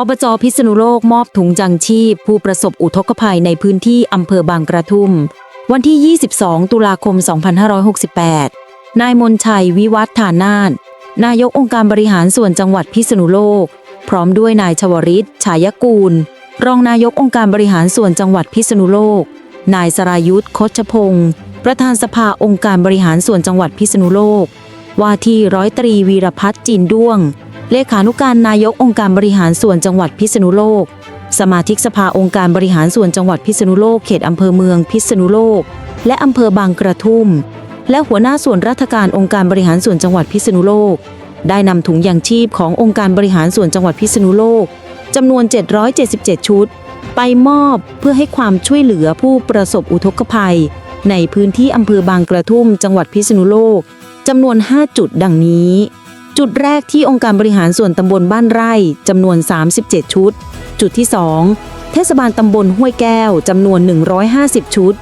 อบจพิษณุโลกมอบถุงจังชีพ ผู้ประสบอุทกภัยในพื้นที่อำเภอบางกระทุ่ม วันที่ 22 ตุลาคม 2568 นายมนชัยวิวัฒฐานาถนายกองค์การบริหารส่วนจังหวัดพิษณุโลก พร้อมด้วยนายชวริตฉายกูล รองนายกองค์การบริหารส่วนจังหวัดพิษณุโลก นายสรายุทธ์คชพงศ์ประธานสภาองค์การบริหารส่วนจังหวัดพิษณุโลก ว่าที่ร้อยตรีวีรพัฒน์จีนด้วง เลขานุการนายกองค์การบริหารส่วนจังหวัดพิษณุโลก สมาชิกสภาองค์การบริหารส่วนจังหวัดพิษณุโลกเขตอำเภอเมืองพิษณุโลก และอำเภอบางกระทุ่ม และหัวหน้าส่วนราชการองค์การบริหารส่วนจังหวัดพิษณุโลก ได้นำถุงยางชีพขององค์การบริหารส่วนจังหวัดพิษณุโลกจำนวน 777 ชุด ไปมอบเพื่อให้ความช่วยเหลือผู้ประสบอุทกภัย ในพื้นที่อำเภอบางกระทุ่ม จังหวัดพิษณุโลกจำนวน 5 จุดดังนี้ จุดแรกที่องค์การบริหารส่วนตำบลบ้านไร่จำนวน 37 ชุด จุดที่ 2 เทศบาลตำบลห้วยแก้วจำนวน 150 ชุด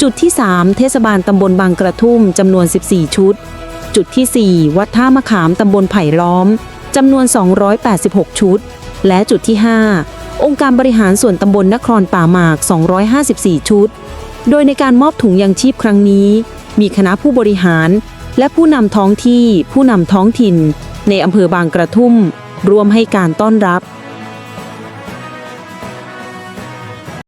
จุดที่ 3 เทศบาลตำบลบางกระทุ่มจำนวน 14 ชุด จุดที่ 4 วัดท่ามะขามตำบลไผ่ล้อมจำนวน 286 ชุด และจุดที่ 5 องค์การบริหารส่วนตำบลนครป่าหมาก 254 ชุด โดยในการมอบถุงยางชีพครั้งนี้ มีคณะผู้บริหาร และผู้นำท้องที่ผู้นำท้องถิ่น ในอำเภอบางกระทุ่ม ร่วมให้การต้อนรับ